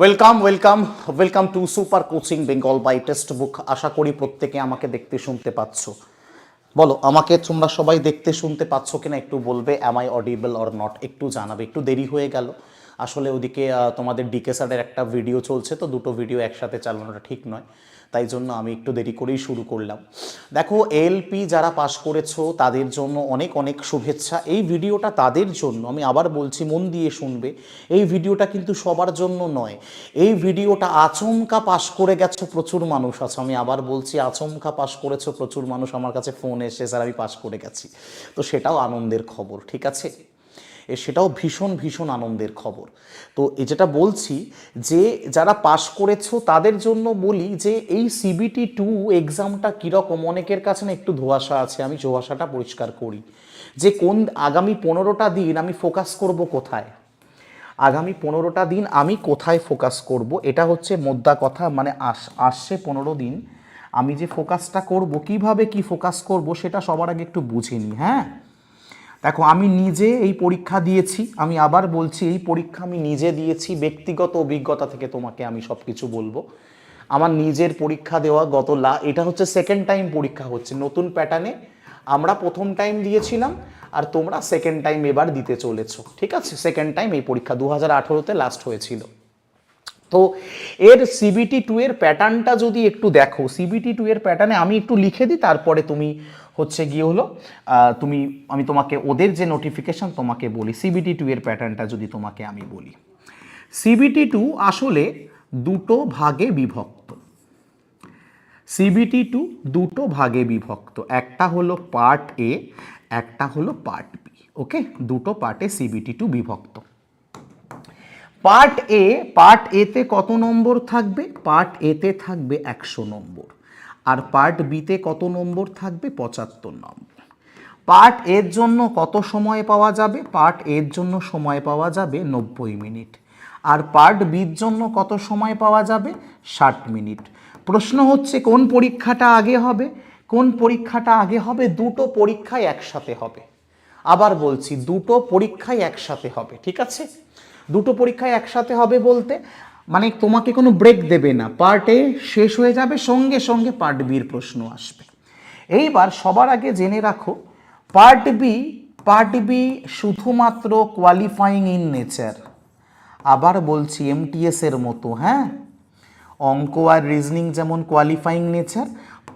Welcome welcome welcome to super coaching Bengal by Testbook আশা করি প্রত্যেকে আমাকে দেখতে শুনতে পাচ্ছ। বলো, আমাকে তোমরা সবাই দেখতে শুনতে পাচ্ছ কিনা একটু বলবে am I audible or not একটু জানাবে, একটু দেরি হয়ে গেল। আসলে ওদিকে তোমাদের ডিকে স্যারের একটা ভিডিও চলছে, তো দুটো ভিডিও একসাথে চালানোটা ঠিক নয়। তাই জন্য আমি একটু দেরি করেই শুরু করলাম। দেখো এলপি যারা পাশ করেছ, তাদের জন্য অনেক অনেক শুভেচ্ছা। এই ভিডিওটা তাদের জন্য, আমি আবার বলছি মন দিয়ে শুনবে, এই ভিডিওটা কিন্তু সবার জন্য নয়। এই ভিডিওটা আচমকা পাশ করে গেছো, প্রচুর মানুষ আছে। আমি আবার বলছি, আচমকা পাশ করেছ, প্রচুর মানুষ আমার কাছে ফোন এসে, স্যার, আমি পাশ করে গেছি। তো সেটাও আনন্দের খবর, ঠিক আছে? সেটাও ভীষণ ভীষণ আনন্দের খবর। তো যেটা বলছি যে যারা পাশ করেছ তাদের জন্য বলি যে এই সিবিটি টু এক্সামটা কীরকম, অনেকের কাছে না একটু ধোয়াশা আছে, আমি ধোয়াশাটা পরিষ্কার করি। যে কোন আগামী পনেরোটা দিন আমি ফোকাস করব কোথায়? আগামী পনেরোটা দিন আমি কোথায় ফোকাস করব? এটা হচ্ছে মোদ্দা কথা মানে আস, আসছে পনেরো দিন। আমি যে ফোকাসটা করব, কীভাবে কি ফোকাস করব সেটা সবার আগে একটু বুঝে নিই হ্যাঁ? দেখো, আমি নিজে এই পরীক্ষা দিয়েছি, আমি আবার বলছি, এই পরীক্ষা আমি নিজে দিয়েছি, ব্যক্তিগত অভিজ্ঞতা থেকে তোমাকে আমি সব কিছু বলব। আমার নিজের পরীক্ষা দেওয়া গত লা, এটা হচ্ছে সেকেন্ড টাইম পরীক্ষা হচ্ছে, নতুন প্যাটার্নে আমরা প্রথম টাইম দিয়েছিলাম আর তোমরা সেকেন্ড টাইম এবার দিতে চলেছো, ঠিক আছে? সেকেন্ড টাইম এই পরীক্ষা দু হাজার আঠেরোতে লাস্ট হয়েছিল। তো এর সিবিটি টু এর প্যাটার্নটা যদি একটু দেখো সিবিটি টু এর প্যাটার্নে আমি একটু লিখে দিই, তারপরে তুমি হচ্ছে গিয়ে হলো তুমি, আমি তোমাকে ওদের যে নোটিফিকেশন তোমাকে বলি সিবিটি টু এর প্যাটার্নটা যদি তোমাকে আমি বলি। সিবিটি টু আসলে দুটো ভাগে বিভক্ত। সিবিটি টু দুটো ভাগে বিভক্ত। একটা হলো পার্ট এ একটা হলো পার্ট বি ওকে দুটো পার্টে সিবিটি টু বিভক্ত। পার্ট এ পার্ট এতে কত নম্বর থাকবে? পার্ট এতে থাকবে একশো নম্বর। আর পার্ট বিতে কত নম্বর থাকবে? পঁচাত্তর নম্বর। পার্ট এর জন্য কত সময় পাওয়া যাবে? পার্ট এর জন্য সময় পাওয়া যাবে নব্বই মিনিট। আর পার্ট বির জন্য কত সময় পাওয়া যাবে? ষাট মিনিট। প্রশ্ন হচ্ছে, কোন পরীক্ষাটা আগে হবে? কোন পরীক্ষাটা আগে হবে? দুটো পরীক্ষায় একসাথে হবে। আবার বলছি, দুটো পরীক্ষায় একসাথে হবে, ঠিক আছে? দুটো পরীক্ষায় একসাথে হবে বলতে মানে তোমাকে কোনো ব্রেক দেবে না। পার্ট এ শেষ হয়ে যাবে, সঙ্গে সঙ্গে পার্ট বির প্রশ্ন আসবে। এইবার সবার আগে জেনে রাখো পার্ট বি পার্ট বি শুধুমাত্র কোয়ালিফাইং ইন নেচার আবার বলছি এমটিএস এর মতো হ্যাঁ? অঙ্ক আর রিজনিং যেমন কোয়ালিফাইং নেচার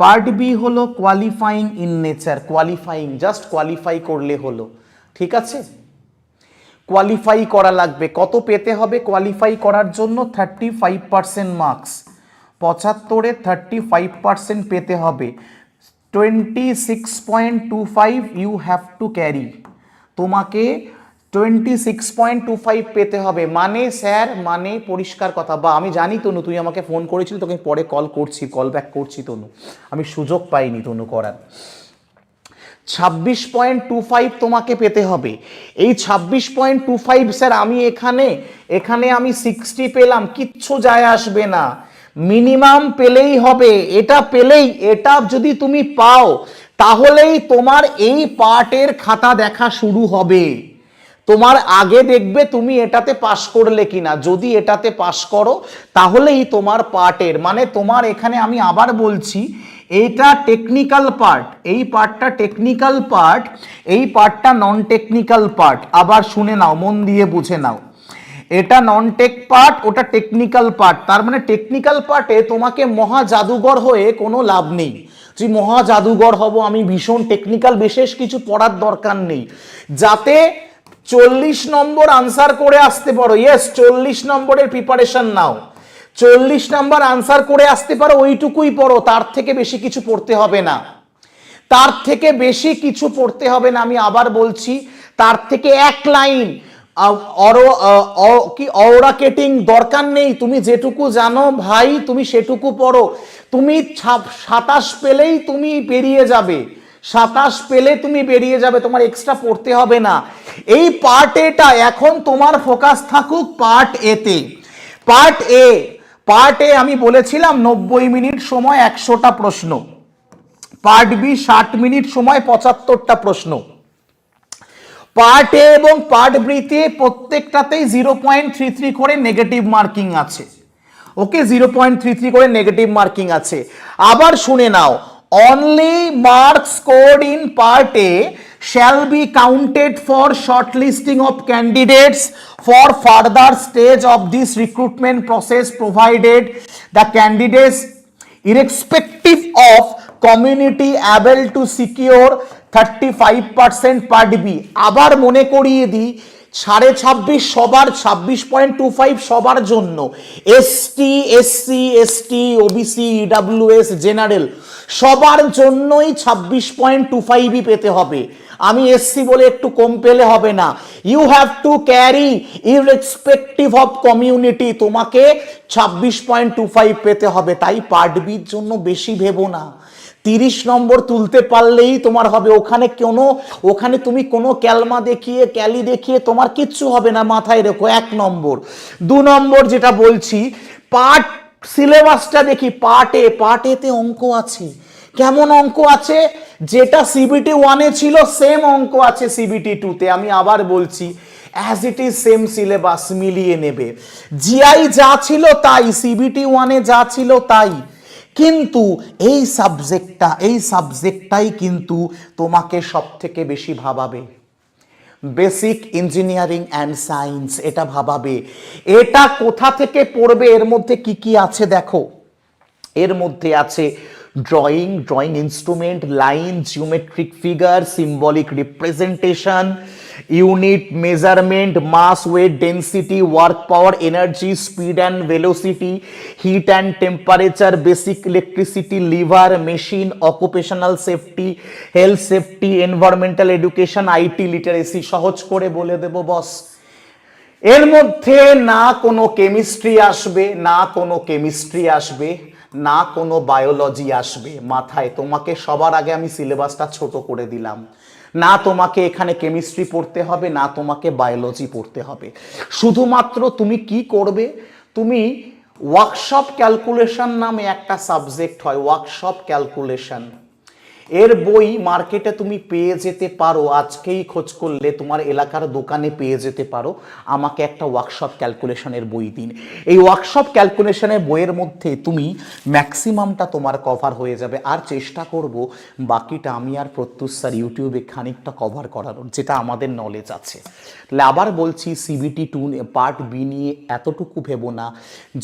পার্ট বি হলো qualifying in nature qualifying just qualify করলে হলো। ঠিক আছে? কোয়ালিফাই করা লাগবে। কত পেতে হবে? কোয়ালিফাই করার জন্য থার্টি ফাইভ পার্সেন্ট মার্কস পঁচাত্তরে থার্টি ফাইভ পার্সেন্ট পেতে হবে। Twenty six point two five you have to carry তোমাকে twenty six point two five পেতে হবে। মানে স্যার মানে পরিষ্কার কথা। বা আমি জানি তনু, তুই আমাকে ফোন করেছিলি, তোকে পরে কল করছি কল ব্যাক করছি তনু। আমি সুযোগ পাইনি তনু করার। ছাব্বিশ পয়েন্ট টু ফাইভ তোমাকে পেতে হবে। এই ছাব্বিশ পয়েন্ট টু ফাইভ স্যার, আমি এখানে এখানে আমি সিক্সটি পেলাম, কিচ্ছু যায় আসবে না। মিনিমাম পেলেই হবে, এটা পেলেই, এটা যদি তুমি পাও, তাহলেই তোমার এই পার্টের খাতা দেখা শুরু হবে। তোমার আগে দেখবে তুমি এটাতে পাশ করলে কিনা, যদি এটাতে পাশ করো, তাহলেই তোমার পার্টের মানে তোমার এখানে আমি আবার বলছি এইটা টেকনিক্যাল পার্ট এই পার্টটা টেকনিক্যাল পার্ট এই পার্টটা নন টেকনিক্যাল পার্ট আবার শুনে নাও, মন দিয়ে বুঝে নাও। এটা নন টেক পার্ট ওটা টেকনিক্যাল পার্ট তার মানে টেকনিক্যাল পার্টে তোমাকে মহা জাদুঘর হয়ে কোনো লাভ নেই। যে মহা জাদুঘর হব আমি ভীষণ টেকনিক্যাল বিশেষ কিছু পড়ার দরকার নেই। যাতে চল্লিশ নম্বর আনসার করে আসতে পারো। ইয়েস চল্লিশ নম্বরের প্রিপারেশন নাও। চল্লিশ নাম্বার আনসার করে আসতে পারো, ওইটুকুই পড়ো, তার থেকে বেশি কিছু পড়তে হবে না। তার থেকে বেশি কিছু পড়তে হবে না, আমি আবার বলছি, তার থেকে এক লাইন কি অরাকেটিং দরকার নেই, তুমি যেটুকু জানো ভাই, তুমি সেটুকু পড়ো। তুমি সাতাশ পেলেই তুমি বেরিয়ে যাবে। সাতাশ পেলে তুমি বেরিয়ে যাবে, তোমার এক্সট্রা পড়তে হবে না। এই পার্ট এটা এখন তোমার ফোকাস থাকুক পার্ট এতে পার্ট এ পার্ট এ আমি বলেছিলাম নব্বই মিনিট সময় একশোটা প্রশ্ন। পার্ট বি, ষাট মিনিট সময় পঁচাত্তরটা প্রশ্ন। পার্টে এবং পার্ট বিতে প্রত্যেকটাতেই জিরো পয়েন্ট থ্রি থ্রি করে নেগেটিভ মার্কিং আছে। Okay, zero point three three করে নেগেটিভ মার্কিং আছে। আবার শুনে নাও only marks scored in part A shall be counted for shortlisting of candidates for further stage of this recruitment process provided the candidates irrespective of community able to secure 35% part B আবার মনে করিয়ে দিই সাড়ে ছাব্বিশ সবার, ছাব্বিশ point two five সবার জন্য। ST SC ST OBC EWS general সবার জন্যই ছাব্বিশ পয়েন্ট টু ফাইভই পেতে হবে। আমি এসসি বলে একটু কম পেলে হবে না। You have to carry irrespective of community তোমাকে ছাব্বিশ পয়েন্ট টু ফাইভ পেতে হবে। তাই পার্ট বির জন্য বেশি ভেবো না। তিরিশ নম্বর তুলতে পারলেই তোমার হবে। ওখানে কোনো, ওখানে তুমি কোনো ক্যালমা দেখিয়ে, ক্যালি দেখিয়ে তোমার কিচ্ছু হবে না, মাথায় রেখো এক নম্বর। দু নম্বর যেটা বলছি পার্ট সিলেবাসটা দেখি পার্ট এ পার্ট এতে অঙ্ক আছে। কেমন অঙ্ক আছে? যেটা সিবিটি ওয়ানে ছিল সেম অঙ্ক আছে সিবিটি টুতে আমি আবার বলছি as it is same syllabus মিলিয়ে নেবে। জিআই যা ছিল তাই সিবিটি ওয়ানে যা ছিল তাই। কিন্তু এই সাবজেক্টটা, এই সাবজেক্টটাই কিন্তু তোমাকে সব থেকে বেশি ভাবাবে। বেসিক ইঞ্জিনিয়ারিং অ্যান্ড সায়েন্স, এটা ভাবাবে। এটা কোথা থেকে পড়বে? এর মধ্যে কি কি আছে দেখো? এর মধ্যে আছে drawing drawing instrument line geometric figure symbolic representation unit measurement mass weight density work power energy speed and velocity heat and temperature basic electricity lever machine occupational safety health safety environmental education IT literacy সহজ করে বলে দেবো, বস। এর মধ্যে না কোনো chemistry আসবে, না কোনো কেমিস্ট্রি আসবে। না কোনো বায়োলজি আসবে। মাথায়, তোমাকে সবার আগে আমি সিলেবাসটা ছোট করে দিলাম। না তোমাকে এখানে কেমিস্ট্রি পড়তে হবে, না তোমাকে বায়োলজি পড়তে হবে। শুধুমাত্র তুমি কি করবে? তুমি ওয়ার্কশপ ক্যালকুলেশন নামে একটা সাবজেক্ট হয় ওয়ার্কশপ ক্যালকুলেশন এর বই মার্কেটে তুমি পেয়ে যেতে পারো। আজকেই খোঁজ করলে তোমার এলাকার দোকানে পেয়ে যেতে পারো। আমাকে একটা ওয়ার্কশপ ক্যালকুলেশনের বই দিন। এই ওয়ার্কশপ ক্যালকুলেশনের বইয়ের মধ্যে তুমি ম্যাক্সিমামটা তোমার কভার হয়ে যাবে। আর চেষ্টা করব বাকিটা আমি আর প্রত্যুষ স্যার ইউটিউবে খানিকটা কভার করানোর, যেটা আমাদের নলেজ আছে। তাহলে আবার বলছি সিবিটি টু পার্ট বি নিয়ে এতটুকু ভেবো না,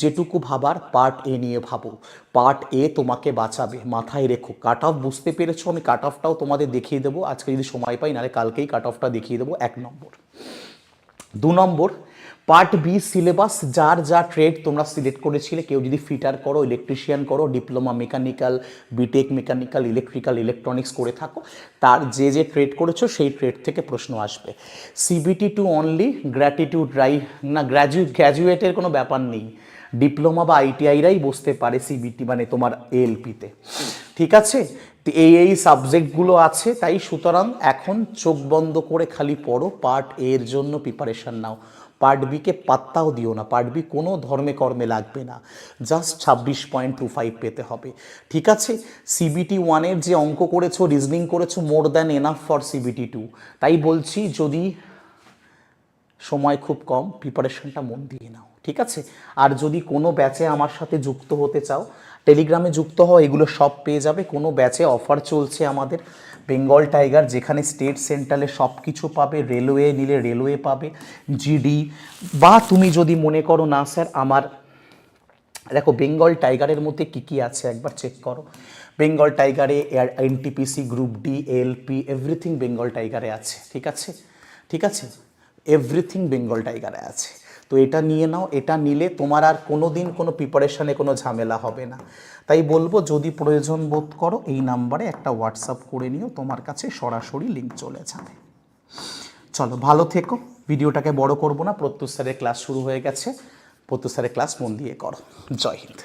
যেটুকু ভাবার পার্ট এ নিয়ে ভাবো। পার্ট এ তোমাকে বাঁচাবে। মাথায় রেখো। কাট অফ বুঝতে পেরেছ? আমি কাট অফটাও তোমাদের দেখিয়ে দেবো। আজকে যদি সময় পাই, নাহলে কালকেই কাট অফটা দেখিয়ে দেবো। এক নম্বর। দু নম্বর পার্ট বি সিলেবাস যার যা ট্রেড তোমরা সিলেক্ট করেছিলে, কেউ যদি ফিটার করো ইলেকট্রিশিয়ান করো diploma mechanical BTech mechanical electrical electronics করে থাকো, তার যে যে ট্রেড করেছ, সেই ট্রেড থেকে প্রশ্ন আসবে। সিবিটি টু অনলি গ্র্যাটিটিউড রাই না গ্র্যাজুয়েট গ্র্যাজুয়েটের কোনো ব্যাপার নেই। ডিপ্লোমা বা আইটিআইরাই বসতে পারে সিবিটি মানে তোমার এএলপিতে ঠিক আছে? এই এই সাবজেক্টগুলো আছে, তাই সুতরাং এখন চোখ বন্ধ করে খালি পড়ো, পার্ট এর জন্য প্রিপারেশন নাও। পার্ট বিকে পাত্তাও দিও না। পার্ট বি কোনো ধর্মে কর্মে লাগবে না। জাস্ট ছাব্বিশ পয়েন্ট টু ফাইভ পেতে হবে। ঠিক আছে? সিবিটি ওয়ানের যে অঙ্ক করেছ রিজনিং করেছ more than enough for CBT two তাই বলছি, যদি সময় খুব কম প্রিপারেশনটা মন দিয়ে নাও। ঠিক আছে? আর যদি কোনো ব্যাচে আমার সাথে যুক্ত হতে চাও টেলিগ্রামে যুক্ত হও, এগুলো সব পেয়ে যাবে। কোনো ব্যাচে অফার চলছে আমাদের বেঙ্গল টাইগার যেখানে স্টেট সেন্ট্রালে সব কিছু পাবে রেলওয়ে নিলে রেলওয়ে পাবে জিডি বা তুমি যদি মনে করো না স্যার আমার দেখো বেঙ্গল টাইগারের মধ্যে কি কি আছে একবার চেক করো। Bengal টাইগারে NTPC group D LP everything Bengal টাইগারে আছে, ঠিক আছে? ঠিক আছে? এভরিথিং বেঙ্গল টাইগারে আছে। তো এটা নিয়ে নাও, এটা নিলে তোমার আর কোনো দিন কোনো প্রিপারেশনে কোনো ঝামেলা হবে না। তাই বলব, যদি প্রয়োজন বোধ করো, এই নাম্বারে একটা হোয়াটসঅ্যাপ করে নিও, তোমার কাছে সরাসরি লিঙ্ক চলে যাবে। চলো, ভালো থেকো। ভিডিওটাকে বড় করব না প্রত্যুষ স্যারের ক্লাস শুরু হয়ে গেছে। প্রত্যুষ স্যারের ক্লাস মন দিয়ে করো। জয় হিন্দ।